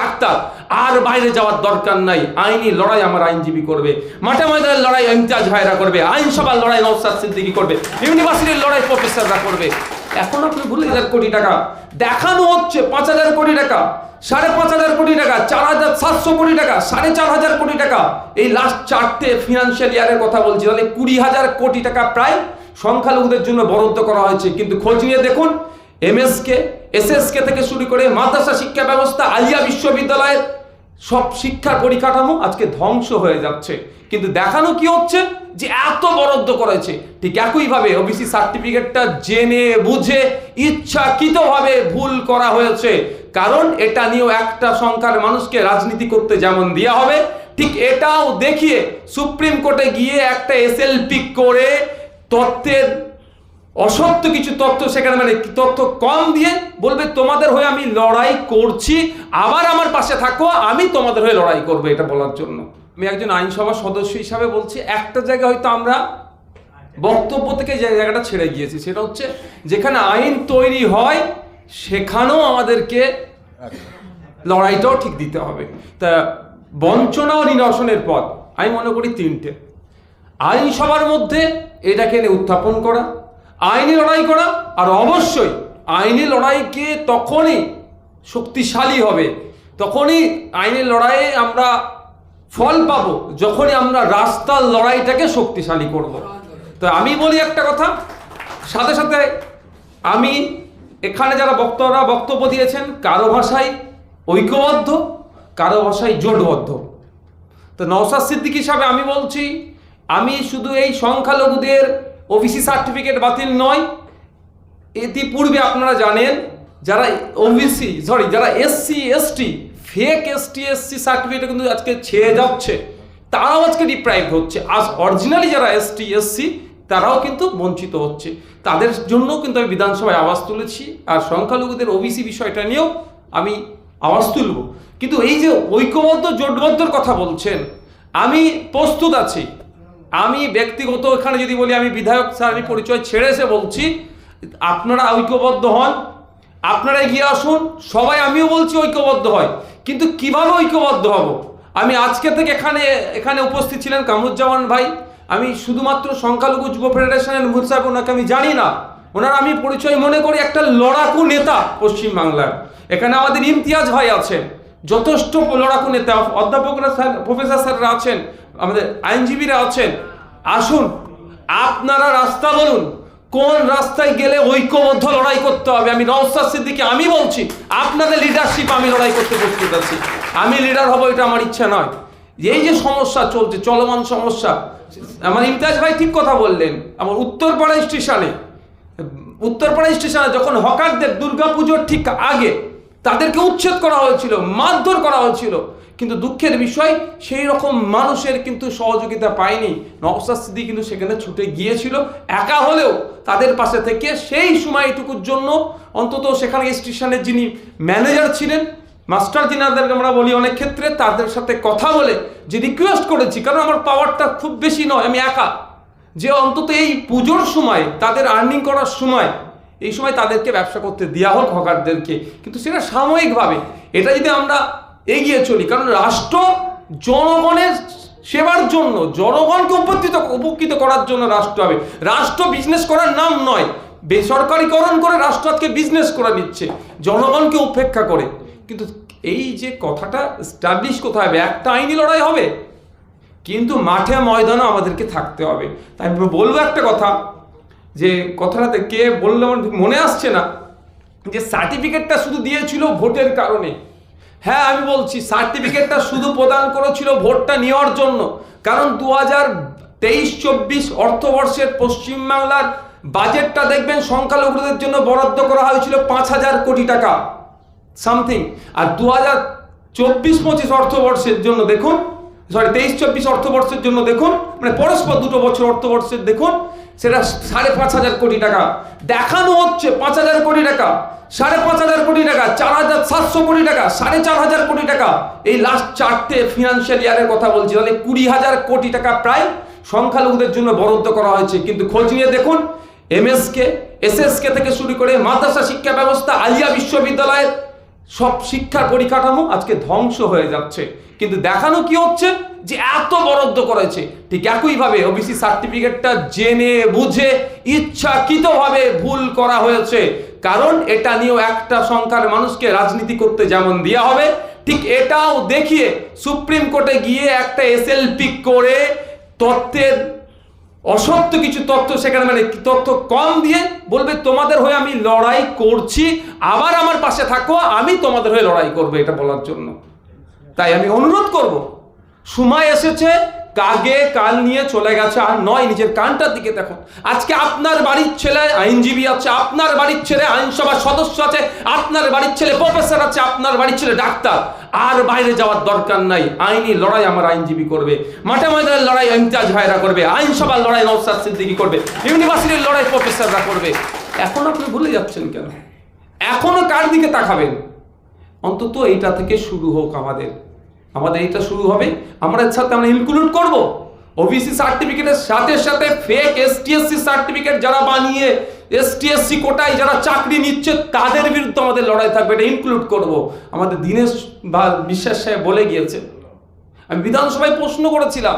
Doctor, আর বাইরে যাওয়ার দরকার নাই। আইনি লড়াই আমার আইনজীবী করবে। মাঠে ময়দানের লড়াই ইমতিয়াজ ভাইরা করবে। আইনসভার লড়াই নৌসাদ সিদ্দিকি করবে। ইউনিভার্সিটির লড়াই প্রফেসররা করবে। এখন আপনি ভুলে হাজার কোটি টাকা। দেখানো হচ্ছে পাঁচ হাজার কোটি টাকা, সাড়ে পাঁচ হাজার কোটি টাকা, চার হাজার সাতশো কোটি টাকা, সাড়ে চার হাজার কোটি টাকা। এই লাস্ট চারটে ফিনান্সিয়াল ইয়ারের কথা বলছি। তাহলে কুড়ি হাজার কোটি টাকা প্রায় সংখ্যালঘুদের জন্য বরাদ্দ করা হয়েছে। কিন্তু খোঁজ নিয়ে দেখুন এমএসকে এসএসকে থেকে শুরু করে মাদ্রাসা শিক্ষা ব্যবস্থা, আলিয়া বিশ্ববিদ্যালয়ের সব শিক্ষার পরিকাঠামো আজকে ধ্বংস হয়ে যাচ্ছে। কিন্তু দেখানো কি হচ্ছে? যে এত বরাদ্দ করেছে। ঠিক একইভাবে ওবিসি সার্টিফিকেটটা জেনে, বুঝে, ইচ্ছাকৃতভাবে ভুল করা হয়েছে। কারণ এটা নিয়েও একটা সংখ্যার মানুষকে রাজনীতি করতে যেমন দেওয়া হবে, ঠিক এটাও দেখিয়ে সুপ্রিম কোর্টে গিয়ে একটা এসএলপি করে তত্ত্বের অসত্য কিছু তথ্য সেখানে মানে তথ্য কম দিয়ে বলবে, তোমাদের হয়ে আমি লড়াই করছি, আবার আমার পাশে থাকো, আমি তোমাদের হয়ে লড়াই করব, এটা বলার জন্য। আমি একজন আইনসভা সদস্য হিসাবে বলছি, একটা জায়গায় হয়তো আমরা বক্তব্য থেকে যে জায়গাটা ছেড়ে গিয়েছি, সেটা হচ্ছে যেখানে আইন তৈরি হয়, সেখানেও আমাদেরকে লড়াইটাও ঠিক দিতে হবে। তা বঞ্চনা ও নিরসনের পথ, আমি মনে করি তিনটে। আইনসভার মধ্যে এটাকে উত্থাপন করা আইনি লড়াই করা, আর অবশ্যই আইনি লড়াইকে তখনই শক্তিশালী হবে। তখনই আইনি লড়াইয়ে আমরা ফল পাবো, যখনই আমরা রাস্তার লড়াইটাকে শক্তিশালী করব। তো আমি বলি একটা কথা, সাথে সাথে আমি এখানে যারা বক্তারা বক্তব্য দিয়েছেন, কারও ভাষায় ঐক্যবদ্ধ, কারও ভাষায় জোটবদ্ধ। তো নওসাদ সিদ্দিক হিসাবে আমি বলছি, আমি শুধু এই সংখ্যালঘুদের ওবিসি সার্টিফিকেট বাতিল নয়। ইতিপূর্বে আপনারা জানেন, যারা ওবিসি সরি যারা SC ST fake ST SC certificate কিন্তু আজকে ছেয়ে যাচ্ছে, তারাও আজকে ডিপ্রাইভ হচ্ছে। আজ অরিজিনালি যারা এসটি এসসি তারাও কিন্তু বঞ্চিত হচ্ছে। তাদের জন্য কিন্তু আমি বিধানসভায় আওয়াজ তুলেছি, আর সংখ্যালঘুদের ওবিসি বিষয়টা নিয়েও আমি আওয়াজ তুলব। কিন্তু এই যে ঐক্যবদ্ধ, জোটবদ্ধর কথা বলছেন, আমি প্রস্তুত আছি। আমি ব্যক্তিগত এখানে যদি বলি, আমি বিধায়ক স্যার, আমি পরিচয় ছেড়ে এসে বলছি, আপনারা ঐক্যবদ্ধ হন। আপনারা এগিয়ে আসুন। সবাই আমিও বলছি ঐক্যবদ্ধ হয়। কিন্তু কীভাবে ঐক্যবদ্ধ হব? আমি আজকে থেকে এখানে এখানে উপস্থিত ছিলেন কামরুজ্জামান ভাই। আমি শুধুমাত্র সংখ্যালঘু যুব ফেডারেশনের মুর সাহেব, ওনাকে আমি জানি না। ওনার আমি পরিচয় মনে করি একটা লড়াকু নেতা পশ্চিমবাংলার। এখানে আমাদের ইমতিয়াজ ভাই আছেন। যথেষ্ট লড়াকু নেতা অধ্যাপকরা স্যার, প্রফেসর স্যাররা আছেন। আমাদের আইনজীবীরা আছেন। আসুন, আপনারা রাস্তা বলুন, কোন রাস্তায় গেলে ঐক্যবদ্ধ লড়াই করতে হবে? আমি নওসাদ সিদ্দিকি আমি বলছি, আপনাদের লিডারশিপ আমি লড়াই করতে প্রস্তুত আছি। আমি লিডার হব, এটা আমার ইচ্ছা নয়। এই যে সমস্যা চলছে, চলমান সমস্যা, আমার ইমতাজ ভাই ঠিক কথা বললেন, আমার উত্তরপাড়া স্টেশনে উত্তরপাড়া স্টেশনে যখন হকারদের দুর্গাপুজোর ঠিক আগে তাদেরকে উচ্ছেদ করা হয়েছিল, মারধর করা হয়েছিল কিন্তু দুঃখের বিষয়, সেই রকম মানুষের কিন্তু সহযোগিতা পায়নি। নওসাদ সিদ্দি কিন্তু সেখানে ছুটে গিয়েছিল, একা হলেও তাদের পাশে থেকে সেই সময়টুকুর জন্য অন্তত সেখানে স্টেশনের যিনি ম্যানেজার ছিলেন, মাস্টার যিনাদেরকে আমরা বলি অনেক ক্ষেত্রে, তাদের সাথে কথা বলে যে রিকোয়েস্ট করেছি, কারণ আমার পাওয়ারটা খুব বেশি নয়, আমি একা। যে অন্তত এই পুজোর সময়, তাদের আর্নিং করার সময়, এই সময় তাদেরকে ব্যবসা করতে দেওয়া হোক হকারদেরকে, কিন্তু সেটা সাময়িকভাবে। এটা যদি আমরা এগিয়ে চলি। কারণ রাষ্ট্র জনগণের সেবার জন্য, জনগণকে উপকৃত উপকৃত করার জন্য রাষ্ট্র হবে। রাষ্ট্র বিজনেস করার নাম নয়। বেসরকারিকরণ করে রাষ্ট্র আজকে বিজনেস করে নিচ্ছে। জনগণকে উপেক্ষা করে। কিন্তু এই যে কথাটা স্টাবলিশ কোথায় হবে? একটা আইনি লড়াই হবে। কিন্তু মাঠে ময়দানও আমাদেরকে থাকতে হবে। তাই বলব একটা কথা, যে কথাটাতে কে বলল আমার মনে আসছে না, যে সার্টিফিকেটটা শুধু দিয়েছিল ভোটের কারণে। হ্যাঁ আমি বলছি সার্টিফিকেটটা শুধু প্রদান করেছিল ভোটটা নেওয়ার জন্য। কারণ দু হাজার তেইশ, চব্বিশ অর্থবর্ষের পশ্চিমবাংলার বাজেটটা দেখবেন সংখ্যালঘুদের জন্য বরাদ্দ করা হয়েছিল পাঁচ হাজার কোটি টাকা সামথিং আর দু হাজার চব্বিশ, পঁচিশ অর্থবর্ষের জন্য দেখুন সরি তেইশ, চব্বিশ অর্থবর্ষের জন্য দেখুন মানে পরস্পর দুটো বছর অর্থবর্ষের দেখুন, সেটা সাড়ে পাঁচ হাজার কোটি টাকা। দেখানো হচ্ছে পাঁচ হাজার কোটি টাকা, সাড়ে পাঁচ হাজার কোটি টাকা, চার হাজার সাতশো কোটি টাকা, সাড়ে চার হাজার কোটি টাকা। এই লাস্ট চারটে ফিনান্সিয়াল ইয়ারের কথা বলছি তাহলে কুড়ি হাজার কোটি টাকা প্রায় সংখ্যালঘুদের জন্য বরাদ্দ করা হয়েছে। কিন্তু খোঁজ নিয়ে দেখুন এমএসকে এসএসকে থেকে শুরু করে মাদ্রাসা শিক্ষা ব্যবস্থা, আলিয়া বিশ্ববিদ্যালয়ের সব শিক্ষার পরিকাঠামো আজকে ধ্বংস হয়ে যাচ্ছে। কিন্তু দেখানো কি হচ্ছে? যে এত বরাদ্দ করেছে। ঠিক একইভাবে ওবিসি সার্টিফিকেটটা জেনে, বুঝে, ইচ্ছাকৃতভাবে ভুল করা হয়েছে। কারণ এটা নিয়েও একটা সংখ্যার মানুষকে রাজনীতি করতে যেমন দেওয়া হবে, ঠিক এটাও দেখিয়ে সুপ্রিম কোর্টে গিয়ে একটা এসএলপি করে তথ্যের অসত্য কিছু তথ্য সেখানে মানে তথ্য কম দিয়ে বলবে, তোমাদের হয়ে আমি লড়াই করছি, আবার আমার পাশে থাকো, আমি তোমাদের হয়ে লড়াই করব, এটা বলার জন্য। তাই আমি অনুরোধ করব। সময় এসেছে কাগে কাল নিয়ে চলে গেছে, আর নয়, নিজের কানটার দিকে দেখুন আজকে আপনার বাড়ির ছেলে আইনজীবী আছে, আপনার বাড়ির ছেলে আইনসভার সদস্য আছে, আপনার বাড়ির ছেলে প্রফেসর আছে, আপনার বাড়ির ছেলে ডাক্তার। আর বাইরে যাওয়ার দরকার নাই, আইনি লড়াই আমার আইনজীবী করবে। মাঠে ময়দানের লড়াই ইমতাজ ভাইরা করবে, আইনসভার লড়াই নৌসাদ সিদ্দিকি করবে, ইউনিভার্সিটির লড়াই প্রফেসররা করবে। এখন আপনি ভুলে যাচ্ছেন কেন? এখনও কার দিকে তাকাবেন? অন্তত এইটা থেকে শুরু হোক আমাদের। আমাদের এইটা শুরু হবে। আমরা এর সাথে আমরা ইনক্লুড করব। ওবিসি সার্টিফিকেটের সাথে সাথে ফেক এসটিএসসি সার্টিফিকেট যারা বানিয়ে এসটিএসসি কোটায় যারা চাকরি নিচ্ছে, তাদের বিরুদ্ধে আমাদের লড়াই থাকবে। এটা ইনক্লুড করব। আমাদের দীনেশ বা বিশ্বাস সাহেব বলে গিয়েছে। আমি বিধানসভায় প্রশ্ন করেছিলাম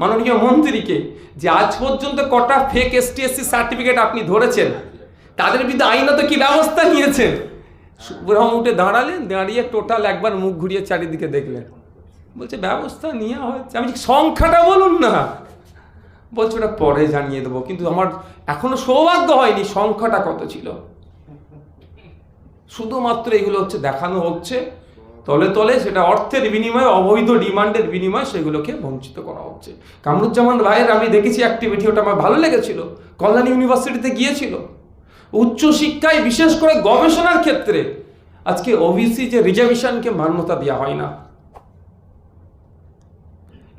মাননীয় মন্ত্রীকে যে আজ পর্যন্ত কটা ফেক এসটিএসসি সার্টিফিকেট আপনি ধরেছেন? তাদের বিরুদ্ধে আইনত কি ব্যবস্থা নিয়েছেন? সুব্রহ্ম উঠে দাঁড়ালেন, দাঁড়িয়ে টোটাল একবার মুখ ঘুরিয়ে চারিদিকে দেখলেন। বলছে, ব্যবস্থা নেওয়া হচ্ছে আমি সংখ্যাটা বলুন না। বলছে, ওটা পরে জানিয়ে দেবো। কিন্তু আমার এখনও সৌভাগ্য হয়নি, সংখ্যাটা কত ছিল। শুধুমাত্র এগুলো হচ্ছে দেখানো হচ্ছে। তলে তলে সেটা অর্থের বিনিময়ে, অবৈধ ডিমান্ডের বিনিময়ে সেগুলোকে বঞ্চিত করা হচ্ছে। কামরুজ্জামান রায়ের আমি দেখেছি অ্যাক্টিভিটি ওটা আমার ভালো লেগেছিল। কল্যাণ ইউনিভার্সিটিতে গিয়েছিল। উচ্চ শিক্ষায় বিশেষ করে গবেষণার ক্ষেত্রে আজকে ওবিসি যে রিজার্ভেশনকে মান্যতা দেওয়া হয় না।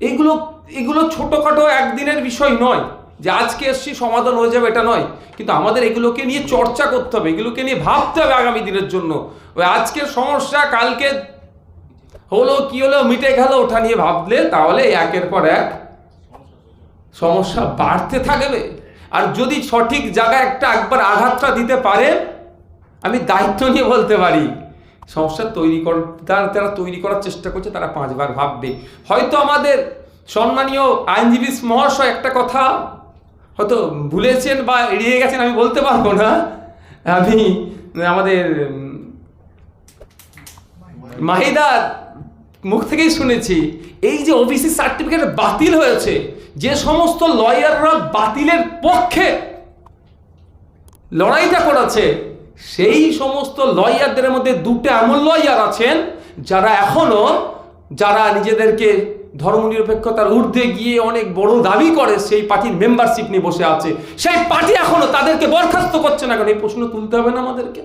এগুলো এগুলো ছোটোখাটো একদিনের বিষয় নয় যে আজকে এসছি, সমাধান হয়ে যাবে, এটা নয়। কিন্তু আমাদের এগুলোকে নিয়ে চর্চা করতে হবে, এগুলোকে নিয়ে ভাবতে হবে আগামী দিনের জন্য। ওই আজকের সমস্যা, কালকে হলো, কি হলো, মিটে গেল, ওটা নিয়ে ভাবলে তাহলে একের পর এক সমস্যা বাড়তে থাকবে। আর যদি সঠিক জায়গায় একটা একবার আঘাতটা দিতে পারে, আমি দায়িত্ব নিয়ে বলতে পারি। সমস্যা তৈরি কর, তারা তারা তৈরি করার চেষ্টা করছে, তারা পাঁচবার ভাববে। হয়তো আমাদের সম্মানীয় আইনজীবী মহাশয় একটা কথা হয়তো ভুলেছেন বা এড়িয়ে গেছেন, আমি বলতে পারব না। আমি, আমাদের মাহিদার মুখ থেকেই শুনেছি, এই যে ওবিসি সার্টিফিকেট বাতিল হয়েছে, যে সমস্ত লয়াররা বাতিলের পক্ষে লড়াইটা করেছে সেই সমস্ত লয়ারদের মধ্যে দুটো এমন লয়ার আছেন যারা এখনও, যারা নিজেদেরকে ধর্মনিরপেক্ষতার ঊর্ধ্বে গিয়ে অনেক বড় দাবি করে সেই পার্টির মেম্বারশিপ নিয়ে বসে আছে। সেই পার্টি এখনও তাদেরকে বরখাস্ত করছে না কারণ এই প্রশ্ন তুলতে হবে না আমাদেরকে?